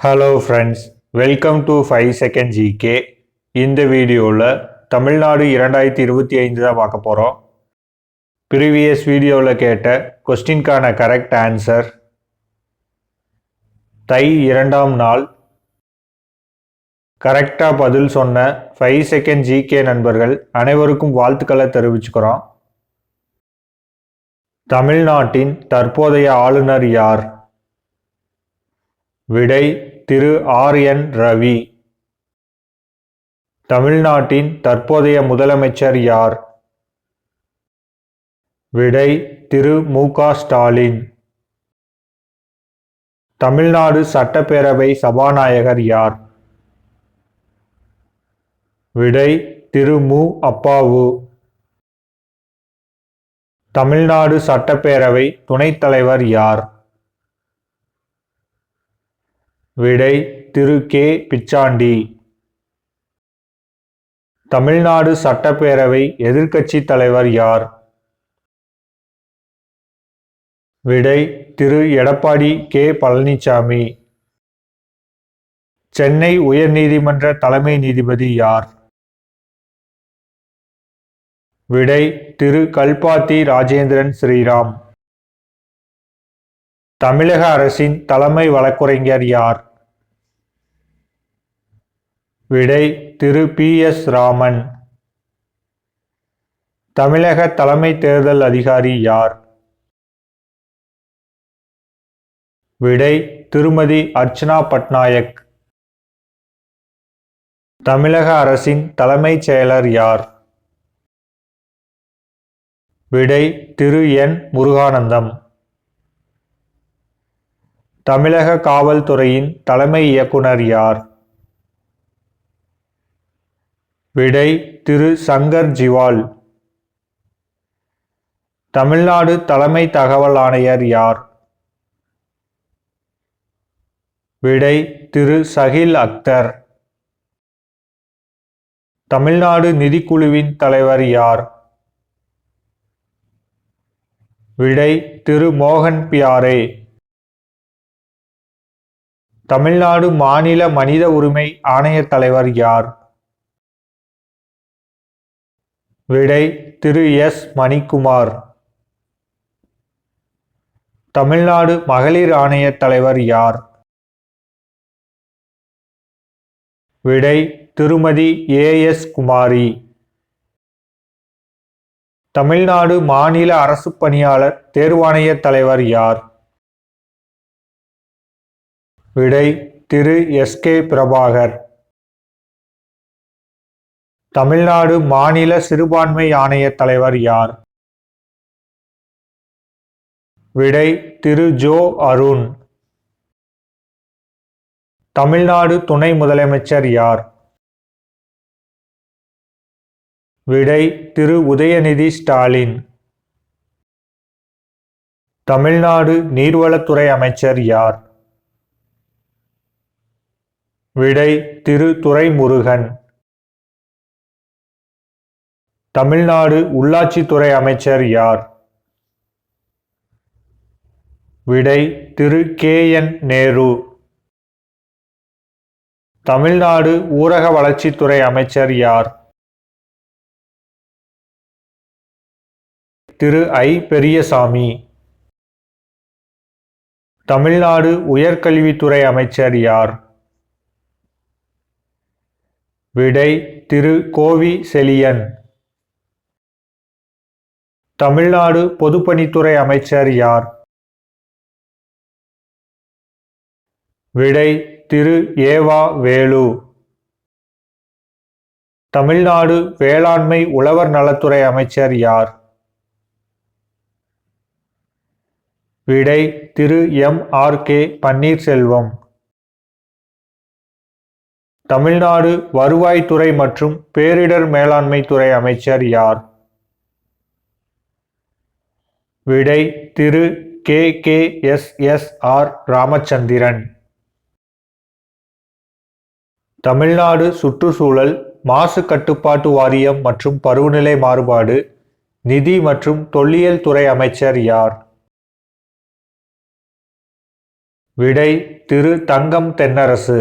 Hello friends welcome to five second GK இந்த வீடியோவில் தமிழ்நாடு இரண்டாயிரத்தி இருபத்தி ஐந்து தான் பார்க்க போகிறோம் ப்ரீவியஸ் வீடியோவில் கேட்ட கொஸ்டின்கான கரெக்ட் ஆன்சர் தை இரண்டாம் நாள். கரெக்டாக பதில் சொன்ன ஃபைவ் செகண்ட் ஜிகே நண்பர்கள் அனைவருக்கும் வாழ்த்துக்களை தெரிவிச்சுக்கிறோம். தமிழ்நாட்டின் தற்போதைய ஆளுநர் யார்? விடை திரு ஆர் என் ரவி. தமிழ்நாட்டின் தற்போதைய முதலமைச்சர் யார்? விடை திரு மு க ஸ்டாலின். தமிழ்நாடு சட்டப்பேரவை சபாநாயகர் யார்? விடை திரு மு அப்பாவு. தமிழ்நாடு சட்டப்பேரவை துணைத் தலைவர் யார்? விடை திரு கே. பிச்சாண்டி. தமிழ்நாடு சட்டப்பேரவை எதிர்க்கட்சி தலைவர் யார்? விடை திரு எடப்பாடி கே. பழனிசாமி சென்னை உயர்நீதிமன்ற தலைமை நீதிபதி யார்? விடை திரு கல்பாத்தி ராஜேந்திரன் ஸ்ரீராம். தமிழக அரசின் தலைமை வழக்குரைஞர் யார்? விடை திரு பி எஸ் ராமன். தமிழக தலைமை தேர்தல் அதிகாரி யார்? விடை திருமதி அர்ச்சனா பட்நாயக். தமிழக அரசின் தலைமைச் செயலர் யார்? விடை திரு என் முருகானந்தம். தமிழக காவல்துறையின் தலைமை இயக்குனர் யார்? விடை திரு சங்கர் ஜிவால். தமிழ்நாடு தலைமை தகவல் ஆணையர் யார்? விடை திரு சஹில் அக்தர். தமிழ்நாடு நிதிக்குழுவின் தலைவர் யார்? விடை திரு மோகன் பியாரே. தமிழ்நாடு மாநில மனித உரிமை ஆணைய தலைவர் யார்? விடை திரு எஸ் மணிக்குமார். தமிழ்நாடு மகளிர் ஆணைய தலைவர் யார்? விடை திருமதி ஏ எஸ் குமாரி. தமிழ்நாடு மாநில அரசு பணியாளர் தேர்வாணைய தலைவர் யார்? விடை திரு எஸ் கே பிரபாகர். தமிழ்நாடு மாநில சிறுபான்மை ஆணைய தலைவர் யார்? விடை திரு. ஜோ. அருண். தமிழ்நாடு துணை முதலமைச்சர் யார்? விடை திரு. உதயநிதி ஸ்டாலின். தமிழ்நாடு நீர்வளத்துறை அமைச்சர் யார்? விடை திரு. துரைமுருகன். தமிழ்நாடு உள்ளாட்சித்துறை அமைச்சர் யார்? விடை திரு கே. என். நேரு. தமிழ்நாடு ஊரக வளர்ச்சித்துறை அமைச்சர் யார்? திரு ஐ. பெரியசாமி. தமிழ்நாடு உயர்கல்வித்துறை அமைச்சர் யார்? விடை திரு கோவி செலியன் தமிழ்நாடு பொதுப்பணித்துறை அமைச்சர் யார்? விடை திரு. ஏவா வேலு. தமிழ்நாடு வேளாண்மை உழவர் நலத்துறை அமைச்சர் யார்? விடை Thiru. M. R. K. Panneerselvam. Tamil Nadu வருவாய்த்துறை மற்றும் பேரிடர் மேலாண்மை துறை அமைச்சர் யார்? விடை Thiru K K S S R Ramachandran. Tamil Nadu சுற்றுச்சூழல் மாசு கட்டுப்பாட்டு வாரியம் மற்றும் பருவநிலை மாறுபாடு நிதி மற்றும் தொல்லியல் துறை அமைச்சர் யார்? விடை திரு தங்கம் தென்னரசு.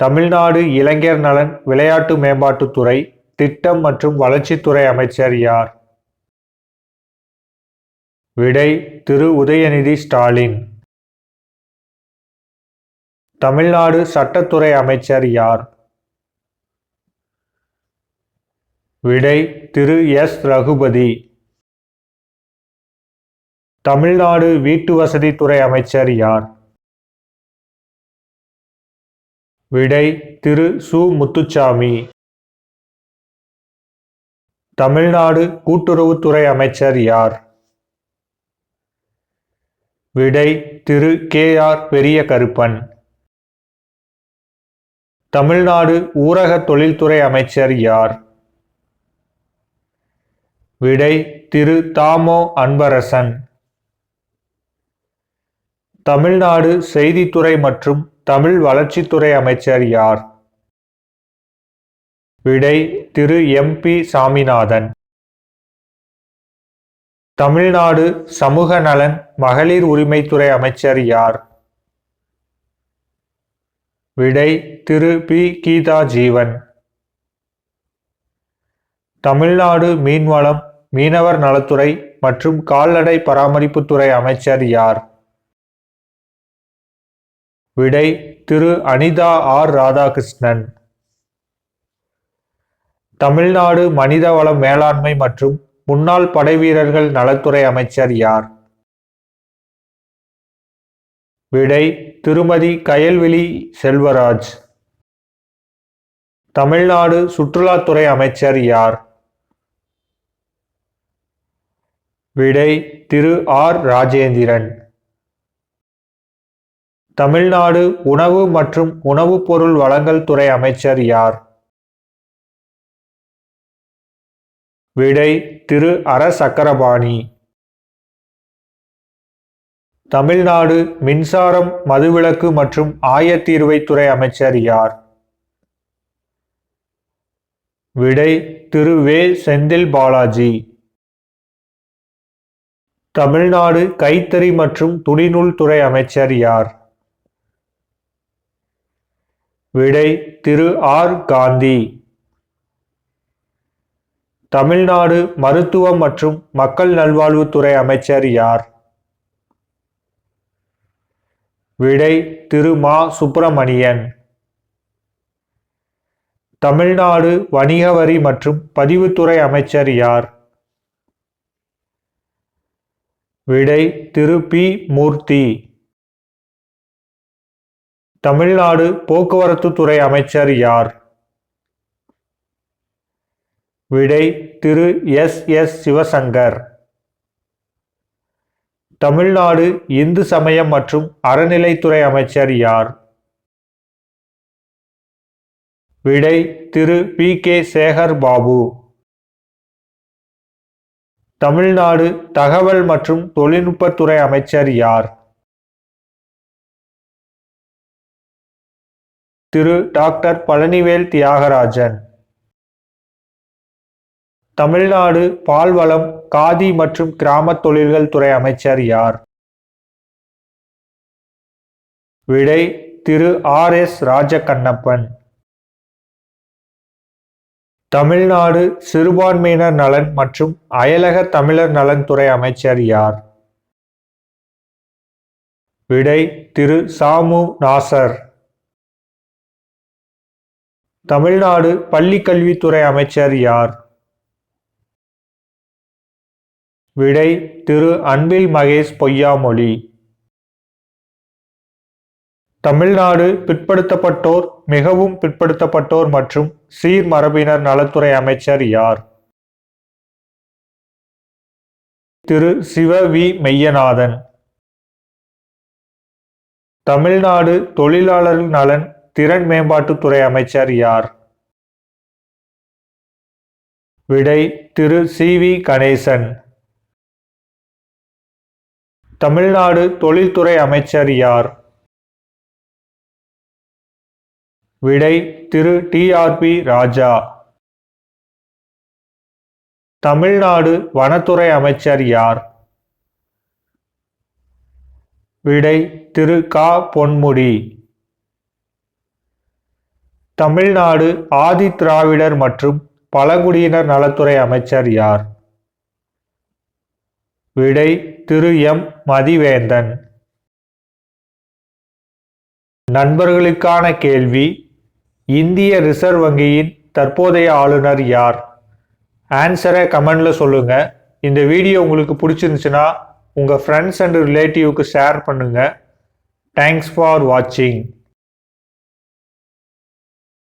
தமிழ்நாடு இளைஞர் நலன் விளையாட்டு மேம்பாட்டுத்துறை திட்டம் மற்றும் வளர்ச்சித்துறை அமைச்சர் யார்? விடை திரு உதயநிதி ஸ்டாலின். தமிழ்நாடு சட்டத்துறை அமைச்சர் யார்? விடை திரு எஸ். ரகுபதி. தமிழ்நாடு வீட்டு வசதித்துறை அமைச்சர் யார்? விடை திரு சு. முத்துச்சாமி. தமிழ்நாடு கூட்டுறவுத்துறை அமைச்சர் யார்? விடை திரு கே ஆர் பெரிய கருப்பன் தமிழ்நாடு ஊரக தொழில்துறை அமைச்சர் யார்? விடை திரு தாமோ அன்பரசன். தமிழ்நாடு செய்தித்துறை மற்றும் தமிழ் வளர்ச்சித்துறை அமைச்சர் யார்? விடை திரு எம் பி சாமிநாதன். தமிழ்நாடு சமூக நலன் மகளிர் உரிமைத்துறை அமைச்சர் யார்? விடை திரு பி. கீதா ஜீவன் தமிழ்நாடு மீன்வளம் மீனவர் நலத்துறை மற்றும் கால்நடை பராமரிப்புத்துறை அமைச்சர் யார்? விடை திரு அனிதா ஆர். ராதாகிருஷ்ணன். தமிழ்நாடு மனிதவள மேலாண்மை மற்றும் முன்னாள் படைவீரர்கள் நலத்துறை அமைச்சர் யார்? விடை திருமதி கயல்விழி செல்வராஜ். தமிழ்நாடு சுற்றுலாத்துறை அமைச்சர் யார்? விடை திரு. ஆர். ராஜேந்திரன். தமிழ்நாடு உணவு மற்றும் உணவுப் பொருள் வழங்கல் துறை அமைச்சர் யார்? விடை திரு அர சக்கரபாணி தமிழ்நாடு மின்சாரம் மதுவிலக்கு மற்றும் ஆயத்தீர்வைத்துறை அமைச்சர் யார்? விடை திரு வே. செந்தில் பாலாஜி. தமிழ்நாடு கைத்தறி மற்றும் துணிநூல் துறை அமைச்சர் யார்? விடை திரு ஆர். காந்தி. தமிழ்நாடு மருத்துவம் மற்றும் மக்கள் நல்வாழ்வுத்துறை அமைச்சர் யார்? விடை திரு. மா. சுப்பிரமணியன். தமிழ்நாடு வணிக வரி மற்றும் பதிவுத்துறை அமைச்சர் யார்? விடை திரு. பி. மூர்த்தி. தமிழ்நாடு போக்குவரத்து துறை அமைச்சர் யார்? விடை திரு எஸ் எஸ் சிவசங்கர். தமிழ்நாடு இந்து சமயம் மற்றும் அறநிலைத்துறை அமைச்சர் யார்? விடை திரு பி கே சேகர் பாபு. தமிழ்நாடு தகவல் மற்றும் தொழில்நுட்பத்துறை அமைச்சர் யார்? திரு டாக்டர் பழனிவேல் தியாகராஜன். தமிழ்நாடு பால்வளம் காதி மற்றும் கிராம தொழில்கள் துறை அமைச்சர் யார்? விடை திரு. ஆர். எஸ். ராஜகண்ணப்பன். தமிழ்நாடு சிறுபான்மையினர் நலன் மற்றும் அயலக தமிழர் நலன் துறை அமைச்சர் யார்? விடை திரு. சாமு நாசர். தமிழ்நாடு பள்ளிக்கல்வித்துறை அமைச்சர் யார்? விடை திரு அன்பில் மகேஷ் பொய்யாமொழி. தமிழ்நாடு பிற்படுத்தப்பட்டோர் மிகவும் பிற்படுத்தப்பட்டோர் மற்றும் சீர்மரபினர் நலத்துறை அமைச்சர் யார்? திரு சிவ வி மெய்யநாதன். தமிழ்நாடு தொழிலாளர் நலன் திறன் மேம்பாட்டுத்துறை அமைச்சர் யார்? விடை திரு சி வி கணேசன். தமிழ்நாடு தொழில்துறை அமைச்சர் யார்? விடை திரு. டிஆர்பி ராஜா. தமிழ்நாடு வனத்துறை அமைச்சர் யார்? விடை திரு. கா. பொன்முடி. தமிழ்நாடு ஆதி திராவிடர் மற்றும் பழங்குடியினர் நலத்துறை அமைச்சர் யார்? விடை திரு எம். மதிவேந்தன். நண்பர்களுக்கான கேள்வி இந்திய ரிசர்வ் வங்கியின் தற்போதைய ஆளுநர் யார்? ஆன்சரை கமெண்ட்ல சொல்லுங்க. இந்த வீடியோ உங்களுக்கு பிடிச்சிருந்துச்சுன்னா உங்கள் ஃப்ரெண்ட்ஸ் அண்ட் ரிலேட்டிவ்க்கு ஷேர் பண்ணுங்கள் தேங்க்ஸ் ஃபார் வாட்சிங்